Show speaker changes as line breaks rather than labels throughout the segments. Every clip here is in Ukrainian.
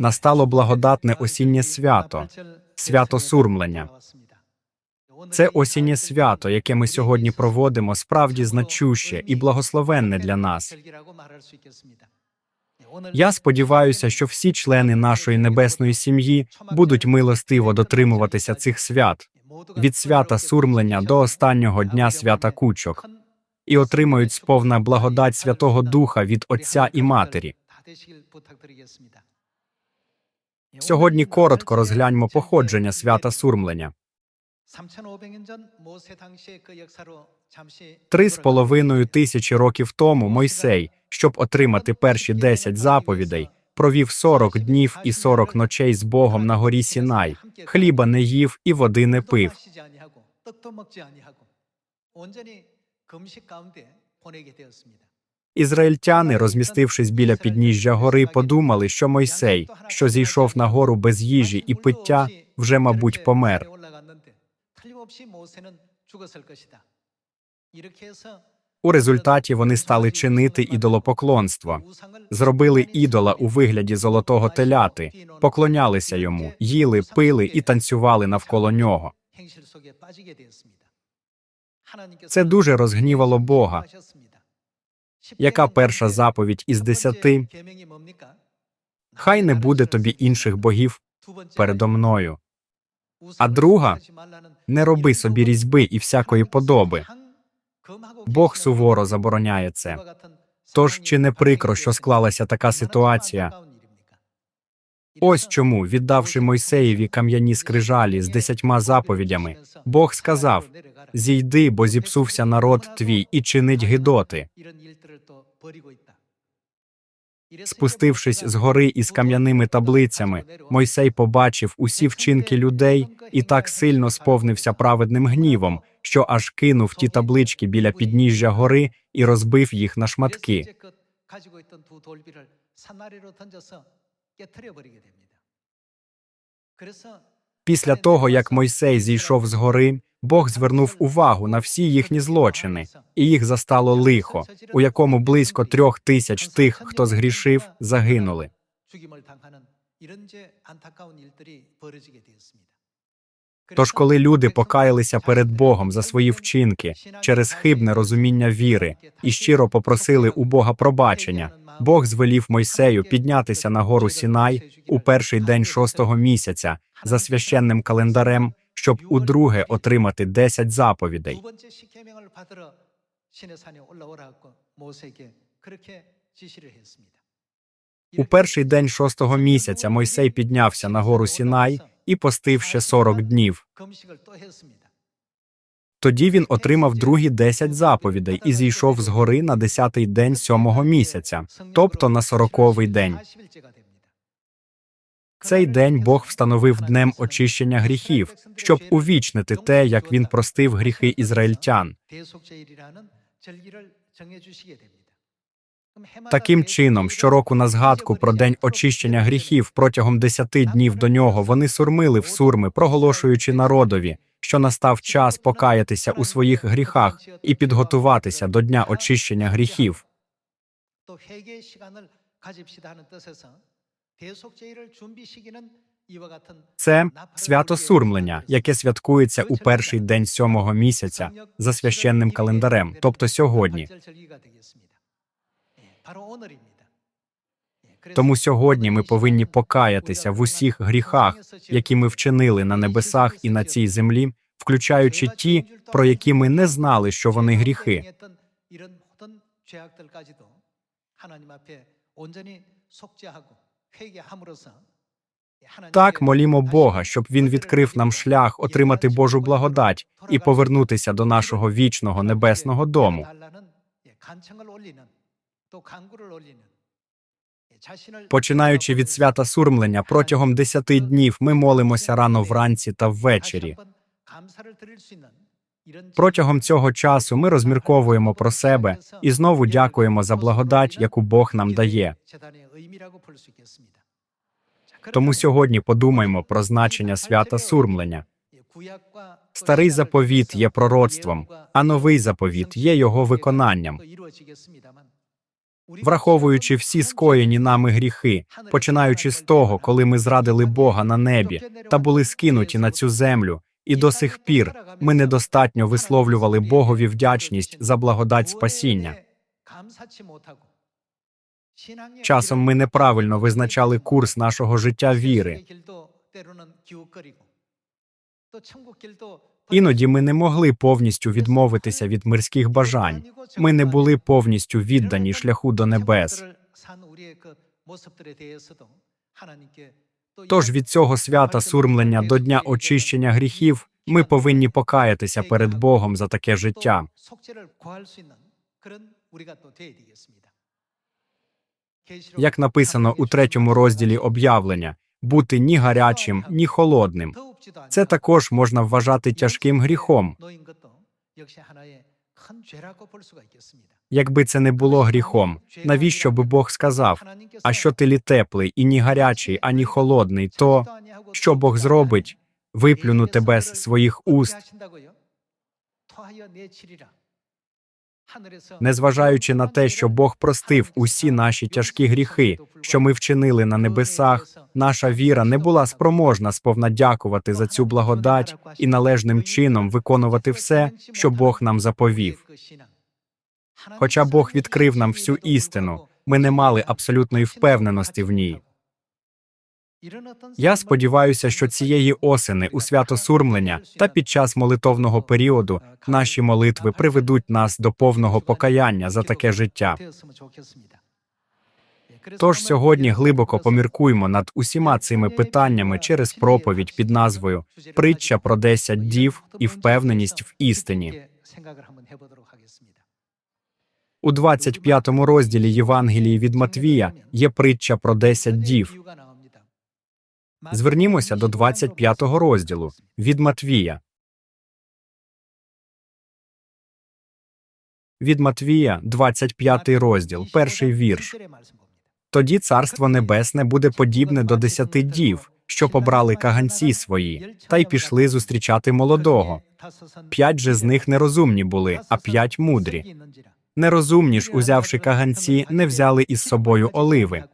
настало благодатне осіннє свято, свято сурмлення. Це осіннє свято, яке ми сьогодні проводимо, справді значуще і благословенне для нас. Я сподіваюся, що всі члени нашої небесної сім'ї будуть милостиво дотримуватися цих свят від свята сурмлення до останнього дня свята кучок і отримають сповна благодать Святого Духа від Отця і Матері. Сьогодні коротко розгляньмо походження свята сурмлення. Три з половиною тисячі років тому Мойсей, щоб отримати перші десять заповідей, провів сорок днів і сорок ночей з Богом на горі Сінай, хліба не їв і води не пив. Ізраїльтяни, розмістившись біля підніжжя гори, подумали, що Мойсей, що зійшов на гору без їжі і пиття, вже, мабуть, помер. У результаті вони стали чинити ідолопоклонство, зробили ідола у вигляді золотого теляти, поклонялися йому, їли, пили і танцювали навколо нього. Це дуже розгнівало Бога. Яка перша заповідь із десяти? Хай не буде тобі інших богів передо мною. А друга не роби собі різьби і всякої подоби. Бог суворо забороняє це. Тож чи не прикро, що склалася така ситуація? Ось чому, віддавши Мойсеєві кам'яні скрижалі з десятьма заповідями, Бог сказав: Зійди, бо зіпсувся народ твій і чинить гидоти. Спустившись з гори із кам'яними таблицями, Мойсей побачив усі вчинки людей і так сильно сповнився праведним гнівом, що аж кинув ті таблички біля підніжжя гори і розбив їх на шматки. Після того, як Мойсей зійшов з гори, Бог звернув увагу на всі їхні злочини, і їх застало лихо, у якому близько трьох тисяч тих, хто згрішив, загинули. Тож, коли люди покаялися перед Богом за свої вчинки через хибне розуміння віри і щиро попросили у Бога пробачення, Бог звелів Мойсею піднятися на гору Сінай у перший день шостого місяця за священним календарем, щоб удруге отримати десять заповідей. У перший день шостого місяця Мойсей піднявся на гору Сінай і постив ще сорок днів. Тоді він отримав другі десять заповідей і зійшов з гори на десятий день сьомого місяця, тобто на сороковий день. Цей день Бог встановив днем очищення гріхів, щоб увічнити те, як він простив гріхи ізраїльтян. Таким чином, щороку на згадку про день очищення гріхів протягом десяти днів до нього вони сурмили в сурми, проголошуючи народові, що настав час покаятися у своїх гріхах і підготуватися до дня очищення гріхів. Це свято сурмлення, яке святкується у перший день сьомого місяця за священним календарем, тобто сьогодні. Тому сьогодні ми повинні покаятися в усіх гріхах, які ми вчинили на небесах і на цій землі, включаючи ті, про які ми не знали, що вони гріхи. Так молімо Бога, щоб він відкрив нам шлях отримати Божу благодать і повернутися до нашого вічного небесного дому. Починаючи від свята сурмлення, протягом десяти днів ми молимося рано вранці та ввечері. Протягом цього часу ми розмірковуємо про себе і знову дякуємо за благодать, яку Бог нам дає. Тому сьогодні подумаймо про значення свята сурмлення. Старий заповіт є пророцтвом, а новий заповіт є його виконанням. Враховуючи всі скоєні нами гріхи, починаючи з того, коли ми зрадили Бога на небі та були скинуті на цю землю, і до сих пір ми недостатньо висловлювали Богові вдячність за благодать спасіння. Часом ми неправильно визначали курс нашого життя віри. Іноді ми не могли повністю відмовитися від мирських бажань. Ми не були повністю віддані шляху до небес. Тож від цього свята сурмлення до дня очищення гріхів ми повинні покаятися перед Богом за таке життя. Як написано у третьому розділі об'явлення, бути ні гарячим, ні холодним. Це також можна вважати тяжким гріхом. Якби це не було гріхом, навіщо би Бог сказав? А що ти лі теплий і ні гарячий, ані холодний, то що Бог зробить? Виплюну тебе з своїх уст, незважаючи на те, що Бог простив усі наші тяжкі гріхи, що ми вчинили на небесах, наша віра не була спроможна сповна дякувати за цю благодать і належним чином виконувати все, що Бог нам заповів. Хоча Бог відкрив нам всю істину, ми не мали абсолютної впевненості в ній. Я сподіваюся, що цієї осени у свято сурмлення та під час молитовного періоду наші молитви приведуть нас до повного покаяння за таке життя. Тож сьогодні глибоко поміркуймо над усіма цими питаннями через проповідь під назвою Притча про десять дів і впевненість в істині. У 25-му розділі Євангелії від Матвія є притча про десять дів. Звернімося до 25-го розділу від Матвія. Від Матвія, 25 розділ, перший вірш. Тоді царство небесне буде подібне до десяти дів, що побрали каганці свої, та й пішли зустрічати молодого. П'ять же з них нерозумні були, а п'ять мудрі. Нерозумні ж, узявши каганці, не взяли із собою оливи.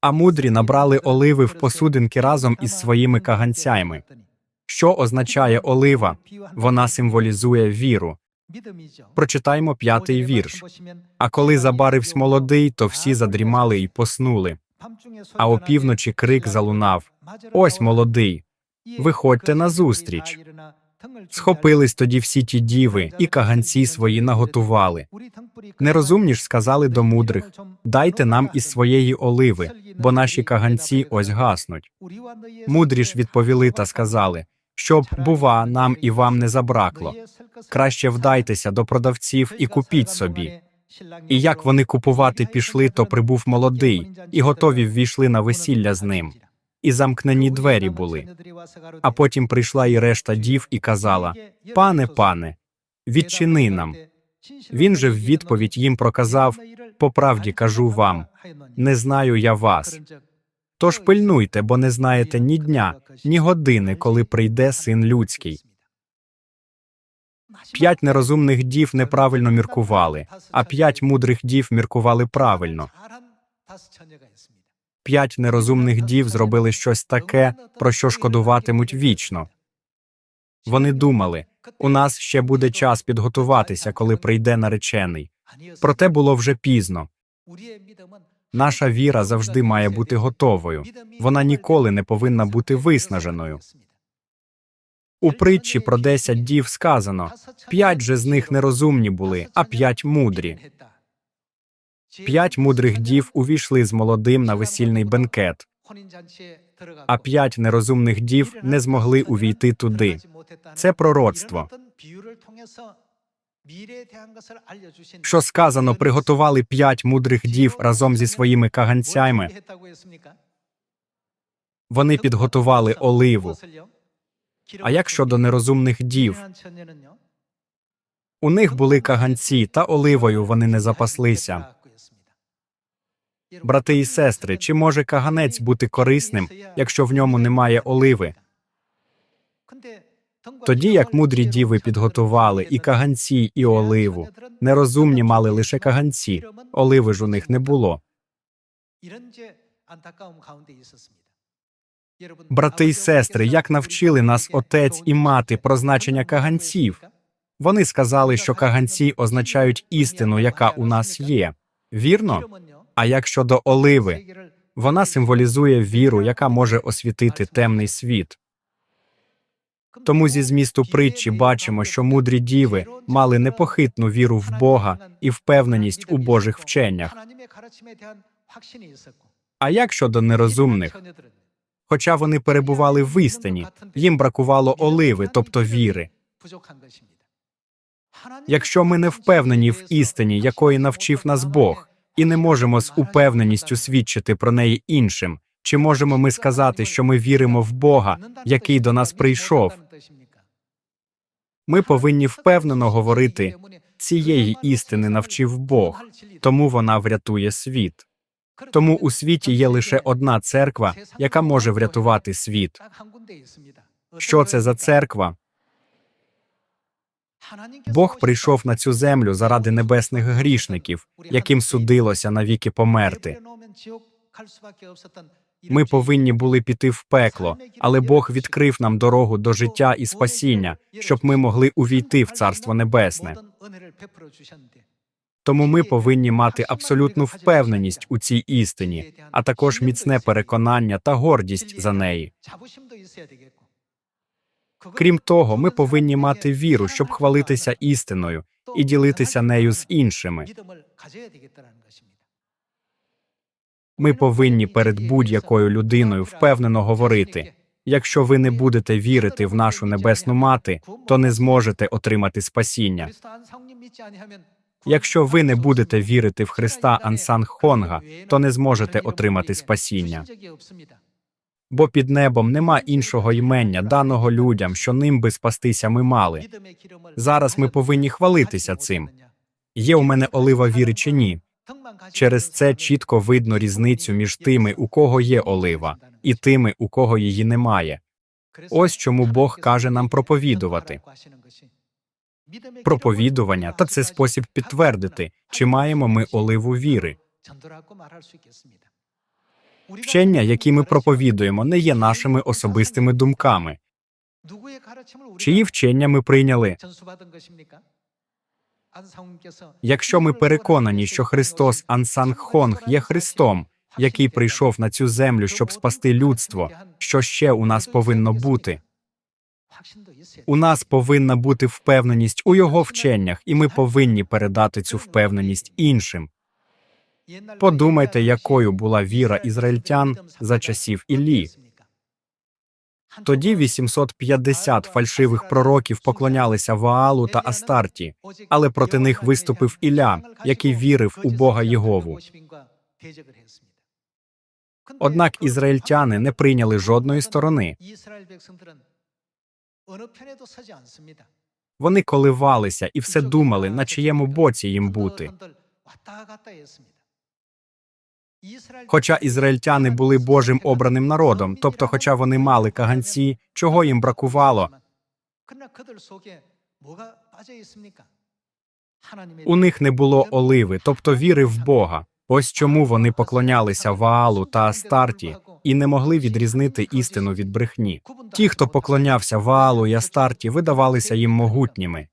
А мудрі набрали оливи в посудинки разом із своїми каганцями. Що означає олива? Вона символізує віру. Прочитаймо п'ятий вірш. А коли забаривсь молодий, то всі задрімали й поснули. А опівночі крик залунав: Ось молодий, виходьте назустріч. Схопились тоді всі ті діви, і каганці свої наготували. Нерозумні ж сказали до мудрих: Дайте нам із своєї оливи, бо наші каганці ось гаснуть. Мудрі ж відповіли та сказали, щоб, бува, нам і вам не забракло. Краще вдайтеся до продавців і купіть собі. І як вони купувати пішли, то прибув молодий, і готові ввійшли на весілля з ним. І замкнені двері були. А потім прийшла і решта дів і казала: Пане, пане, відчини нам. Він же в відповідь їм проказав: По правді кажу вам, не знаю я вас. Тож пильнуйте, бо не знаєте ні дня, ні години, коли прийде син людський. П'ять нерозумних дів неправильно міркували, а п'ять мудрих дів міркували правильно. П'ять нерозумних дів зробили щось таке, про що шкодуватимуть вічно. Вони думали, у нас ще буде час підготуватися, коли прийде наречений. Проте було вже пізно. Наша віра завжди має бути готовою. Вона ніколи не повинна бути виснаженою. У притчі про десять дів сказано п'ять же з них нерозумні були, а п'ять мудрі. П'ять мудрих дів увійшли з молодим на весільний бенкет, а п'ять нерозумних дів не змогли увійти туди. Це пророцтво. Що сказано, приготували п'ять мудрих дів разом зі своїми каганцями. Вони підготували оливу. А як щодо нерозумних дів? У них були каганці, та оливою вони не запаслися. Брати і сестри, чи може каганець бути корисним, якщо в ньому немає оливи? Тоді як мудрі діви підготували і каганці, і оливу, нерозумні мали лише каганці, оливи ж у них не було. Брати й сестри, як навчили нас отець і мати про значення каганців? Вони сказали, що каганці означають істину, яка у нас є. Вірно? А як щодо оливи, вона символізує віру, яка може освітити темний світ. Тому зі змісту притчі бачимо, що мудрі діви мали непохитну віру в Бога і впевненість у Божих вченнях. А як щодо нерозумних? Хоча вони перебували в істині, їм бракувало оливи, тобто віри. Якщо ми не впевнені в істині, якої навчив нас Бог, і не можемо з упевненістю свідчити про неї іншим, чи можемо ми сказати, що ми віримо в Бога, який до нас прийшов? Ми повинні впевнено говорити цієї істини навчив Бог, тому вона врятує світ. Тому у світі є лише одна церква, яка може врятувати світ. Що це за церква? Бог прийшов на цю землю заради небесних грішників, яким судилося навіки померти. Ми повинні були піти в пекло, але Бог відкрив нам дорогу до життя і спасіння, щоб ми могли увійти в Царство Небесне. Тому ми повинні мати абсолютну впевненість у цій істині, а також міцне переконання та гордість за неї. Крім того, ми повинні мати віру, щоб хвалитися істиною і ділитися нею з іншими. Ми повинні перед будь-якою людиною впевнено говорити: якщо ви не будете вірити в нашу небесну мати, то не зможете отримати спасіння. Якщо ви не будете вірити в Христа Ансан Хонга, то не зможете отримати спасіння. Бо під небом нема іншого ймення, даного людям, що ним би спастися ми мали. Зараз ми повинні хвалитися цим. Є у мене олива віри чи ні? Через це чітко видно різницю між тими, у кого є олива, і тими, у кого її немає. Ось чому Бог каже нам проповідувати. Проповідування та це спосіб підтвердити, чи маємо ми оливу віри. Вчення, які ми проповідуємо, не є нашими особистими думками. Чиї вчення ми прийняли? Якщо ми переконані, що Христос Ансангхонг є Христом, який прийшов на цю землю, щоб спасти людство, що ще у нас повинно бути? У нас повинна бути впевненість у його вченнях, і ми повинні передати цю впевненість іншим. Подумайте, якою була віра ізраїльтян за часів Іллі. Тоді 850 фальшивих пророків поклонялися Ваалу та Астарті, але проти них виступив Ілля, який вірив у Бога Єгову. Однак ізраїльтяни не прийняли жодної сторони. Вони коливалися і все думали, на чиєму боці їм бути. Хоча ізраїльтяни були Божим обраним народом, тобто, хоча вони мали каганці, чого їм бракувало, у них не було оливи, тобто віри в Бога. Ось чому вони поклонялися Ваалу та Астарті і не могли відрізнити істину від брехні. Ті, хто поклонявся Ваалу і Астарті, видавалися їм могутніми.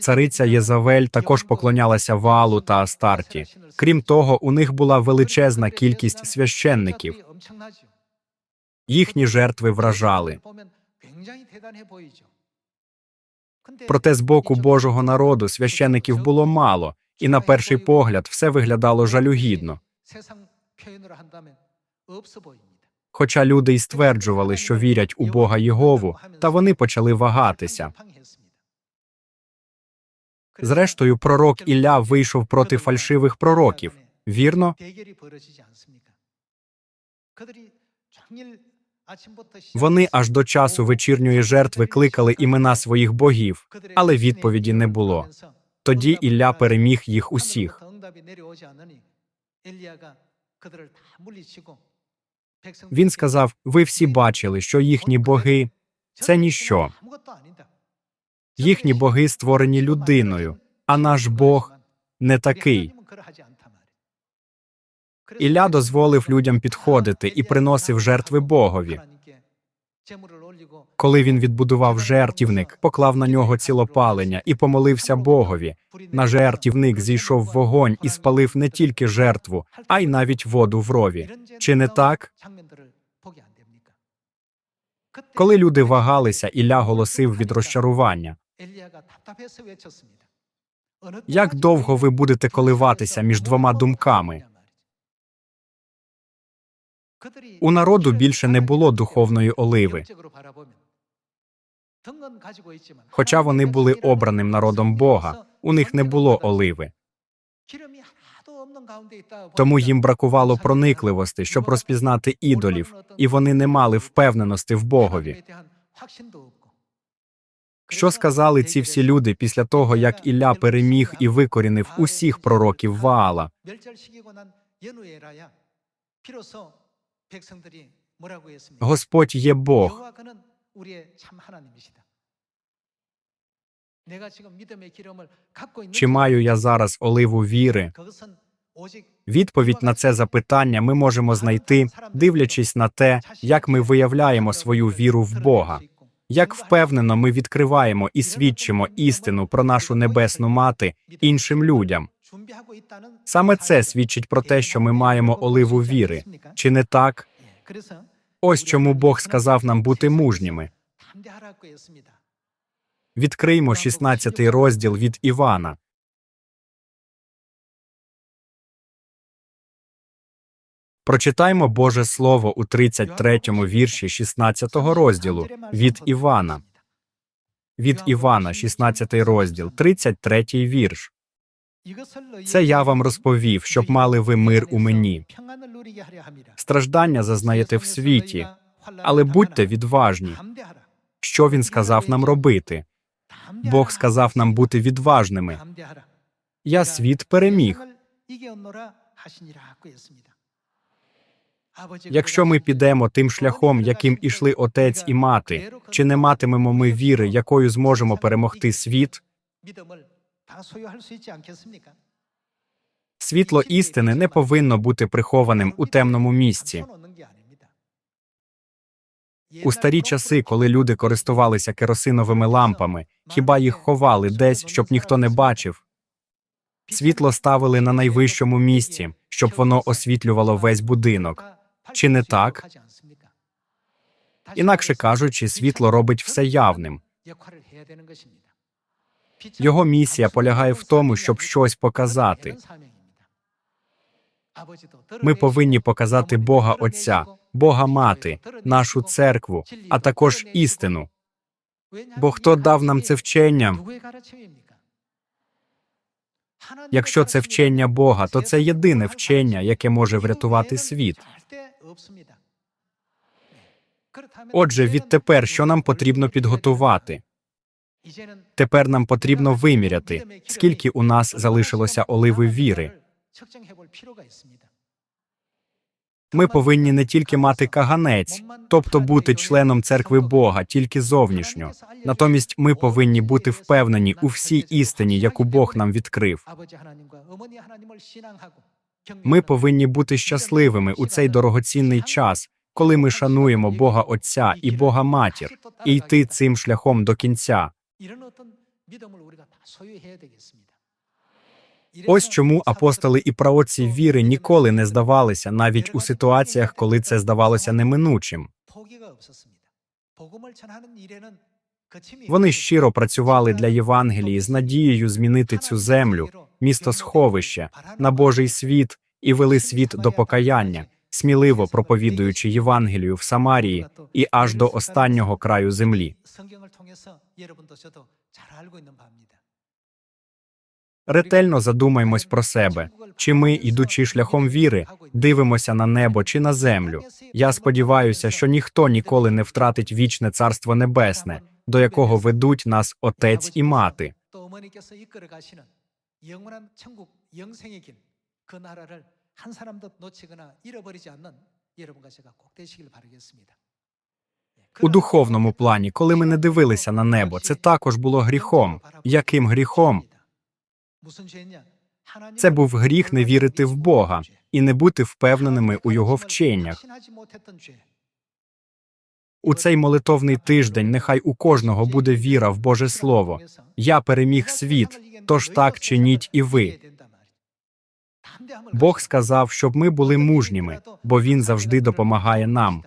Цариця Єзавель також поклонялася Ваалу та Астарті. Крім того, у них була величезна кількість священників. Їхні жертви вражали. Проте з боку Божого народу священиків було мало, і на перший погляд все виглядало жалюгідно. Хоча люди й стверджували, що вірять у Бога Єгову, та вони почали вагатися. Зрештою, пророк Ілля вийшов проти фальшивих пророків. Вірно? Вони аж до часу вечірньої жертви кликали імена своїх богів, але відповіді не було. Тоді Ілля переміг їх усіх. Він сказав: Ви всі бачили, що їхні боги Це ніщо. Їхні боги створені людиною, а наш Бог не такий. Ілля дозволив людям підходити і приносив жертви Богові. Коли він відбудував жертівник, поклав на нього цілопалення і помолився Богові. На жертівник зійшов вогонь і спалив не тільки жертву, а й навіть воду в рові. Чи не так? Коли люди вагалися, Ілля голосив від розчарування. Як довго ви будете коливатися між двома думками? У народу більше не було духовної оливи, хоча вони були обраним народом Бога. У них не було оливи, тому їм бракувало проникливості, щоб розпізнати ідолів, і вони не мали впевненості в Богові. Що сказали ці всі люди після того, як Ілля переміг і викорінив усіх пророків Ваала? Господь є Бог. Чи маю я зараз оливу віри? Відповідь на це запитання ми можемо знайти, дивлячись на те, як ми виявляємо свою віру в Бога. Як впевнено ми відкриваємо і свідчимо істину про нашу небесну мати іншим людям. Саме це свідчить про те, що ми маємо оливу віри. Чи не так? Ось чому Бог сказав нам бути мужніми. Відкриймо 16 розділ від Івана. Прочитаймо Боже Слово у 33-му вірші 16-го розділу від Івана. Від Івана, 16 розділ, 33-й вірш. Це я вам розповів, щоб мали ви мир у мені. Страждання зазнаєте в світі, але будьте відважні. Що він сказав нам робити? Бог сказав нам бути відважними. Я світ переміг. Якщо ми підемо тим шляхом, яким ішли отець і мати, чи не матимемо ми віри, якою зможемо перемогти світ? Світло істини не повинно бути прихованим у темному місці. У старі часи, коли люди користувалися керосиновими лампами, хіба їх ховали десь, щоб ніхто не бачив? Світло ставили на найвищому місці, щоб воно освітлювало весь будинок. Чи не так? Інакше кажучи, світло робить все явним. Його місія полягає в тому, щоб щось показати. Ми повинні показати Бога Отця, Бога Мати, нашу церкву, а також істину. Бо хто дав нам це вчення? Якщо це вчення Бога, то це єдине вчення, яке може врятувати світ. Отже, відтепер що нам потрібно підготувати? Тепер нам потрібно виміряти, скільки у нас залишилося оливи віри. Ми повинні не тільки мати каганець, тобто бути членом церкви Бога, тільки зовнішньо. Натомість ми повинні бути впевнені у всій істині, яку Бог нам відкрив. Ми повинні бути щасливими у цей дорогоцінний час, коли ми шануємо Бога Отця і Бога Матір, і йти цим шляхом до кінця. Ось чому апостоли і праотці віри ніколи не здавалися, навіть у ситуаціях, коли це здавалося неминучим. Вони щиро працювали для Євангелії з надією змінити цю землю, місто сховище, на Божий світ і вели світ до покаяння, сміливо проповідуючи Євангелію в Самарії і аж до останнього краю землі. Ретельно задумаймось про себе, чи ми, ідучи шляхом віри, дивимося на небо чи на землю. Я сподіваюся, що ніхто ніколи не втратить вічне царство небесне, до якого ведуть нас отець і мати. У духовному плані, коли ми не дивилися на небо, це також було гріхом. Яким гріхом? Це був гріх не вірити в Бога і не бути впевненими у його вченнях. У цей молитовний тиждень нехай у кожного буде віра в Боже Слово. Я переміг світ, тож так чиніть і ви. Бог сказав, щоб ми були мужніми, бо Він завжди допомагає нам.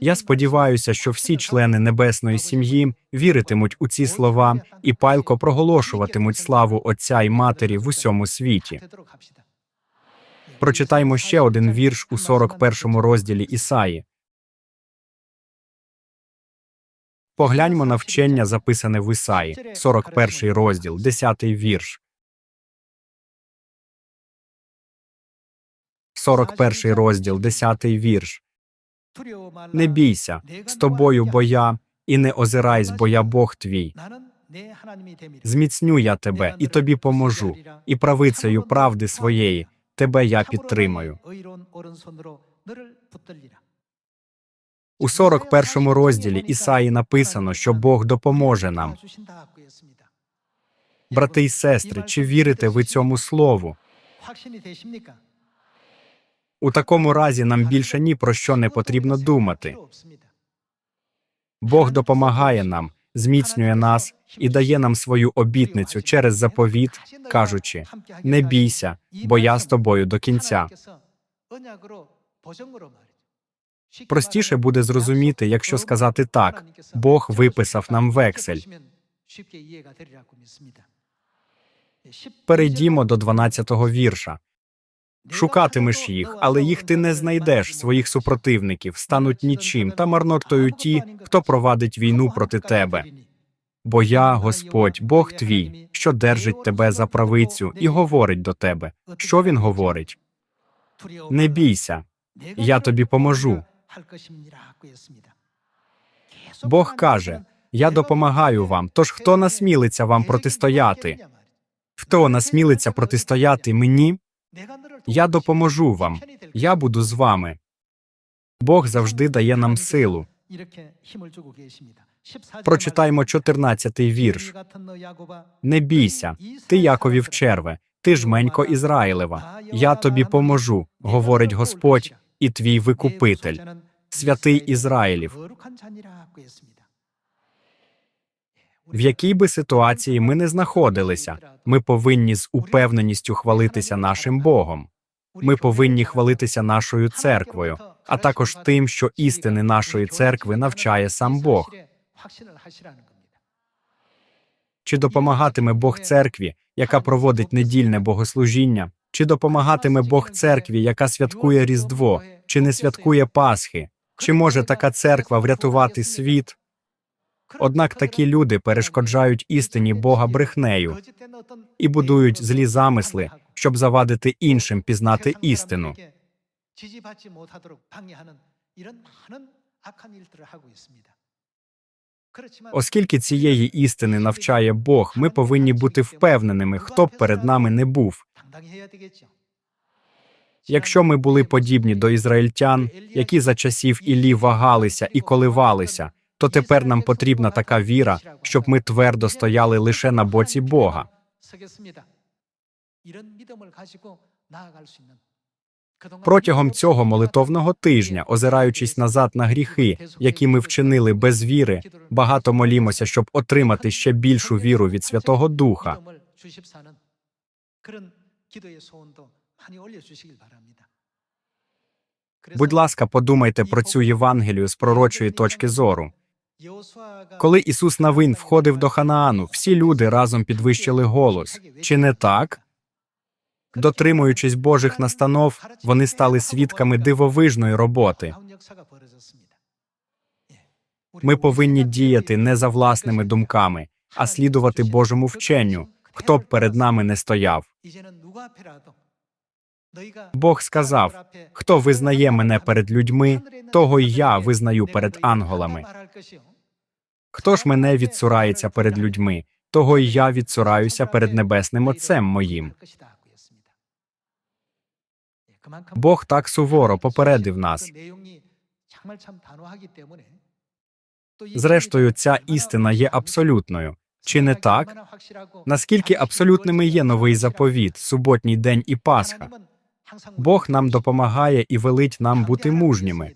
Я сподіваюся, що всі члени небесної сім'ї віритимуть у ці слова і пайлко проголошуватимуть славу Отця і Матері в усьому світі. Прочитаймо ще один вірш у 41 розділі Ісаї. Погляньмо на вчення, записане в Ісаї, 41 розділ, 10 вірш. 41 розділ, 10 вірш. Не бійся, з тобою бо я, і не озирайсь, бо я Бог твій. Зміцню я тебе і тобі поможу, і правицею правди своєї тебе я підтримаю. У 41 розділі Ісаї написано, що Бог допоможе нам. Брати й сестри, чи вірите ви цьому слову? У такому разі нам більше ні про що не потрібно думати. Бог допомагає нам, зміцнює нас і дає нам свою обітницю через заповіт, кажучи: не бійся, бо я з тобою до кінця. Простіше буде зрозуміти, якщо сказати так: Бог виписав нам вексель. Перейдімо до 12-го вірша. Шукатимеш їх, але їх ти не знайдеш. Своїх супротивників стануть нічим та марнотою ті, хто провадить війну проти тебе. Бо я, Господь, Бог твій, що держить тебе за правицю і говорить до тебе. Що він говорить? Не бійся, я тобі поможу. Бог каже: Я допомагаю вам. Тож хто насмілиться вам протистояти? Хто насмілиться протистояти мені? Я допоможу вам. Я буду з вами. Бог завжди дає нам силу. Прочитаймо 14-й вірш. Не бійся, ти Яковів черве, ти жменько Ізраїлева. Я тобі поможу, говорить Господь і твій викупитель, святий Ізраїлів. В якій би ситуації ми не знаходилися, ми повинні з упевненістю хвалитися нашим Богом. Ми повинні хвалитися нашою церквою, а також тим, що істини нашої церкви навчає сам Бог. Чи допомагатиме Бог церкві, яка проводить недільне богослужіння? Чи допомагатиме Бог церкві, яка святкує Різдво, чи не святкує Пасхи? Чи може така церква врятувати світ? Однак такі люди перешкоджають істині Бога брехнею і будують злі замисли, щоб завадити іншим пізнати істину. Оскільки цієї істини навчає Бог, ми повинні бути впевненими, хто б перед нами не був. Якщо ми були подібні до ізраїльтян, які за часів Іллі вагалися і коливалися, то тепер нам потрібна така віра, щоб ми твердо стояли лише на боці Бога. Протягом цього молитовного тижня, озираючись назад на гріхи, які ми вчинили без віри, багато молімося, щоб отримати ще більшу віру від Святого Духа. Будь ласка, подумайте про цю Євангелію з пророчої точки зору. Коли Ісус Навин входив до Ханаану, всі люди разом підвищили голос. Чи не так? Дотримуючись Божих настанов, вони стали свідками дивовижної роботи. Ми повинні діяти не за власними думками, а слідувати Божому вченню, хто б перед нами не стояв. Бог сказав: хто визнає мене перед людьми, того й я визнаю перед ангелами. Хто ж мене відсурається перед людьми, того й я відсураюся перед небесним Отцем моїм. Бог так суворо попередив нас. Зрештою, ця істина є абсолютною. Чи не так? Наскільки абсолютними є новий заповіт, суботній день і Пасха? Бог нам допомагає і велить нам бути мужніми.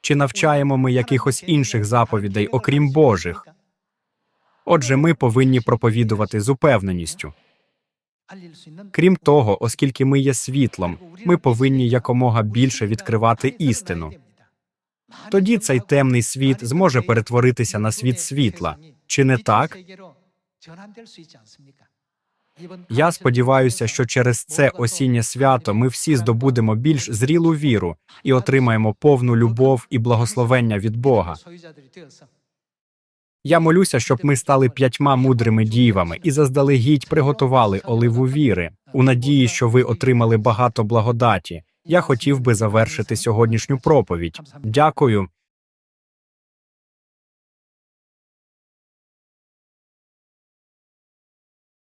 Чи навчаємо ми якихось інших заповідей, окрім Божих? Отже, ми повинні проповідувати з упевненістю. Крім того, оскільки ми є світлом, ми повинні якомога більше відкривати істину. Тоді цей темний світ зможе перетворитися на світ світла. Чи не так? Я сподіваюся, що через це осіннє свято ми всі здобудемо більш зрілу віру і отримаємо повну любов і благословення від Бога. Я молюся, щоб ми стали п'ятьма мудрими дівами і заздалегідь приготували оливу віри у надії, що ви отримали багато благодаті. Я хотів би завершити сьогоднішню проповідь. Дякую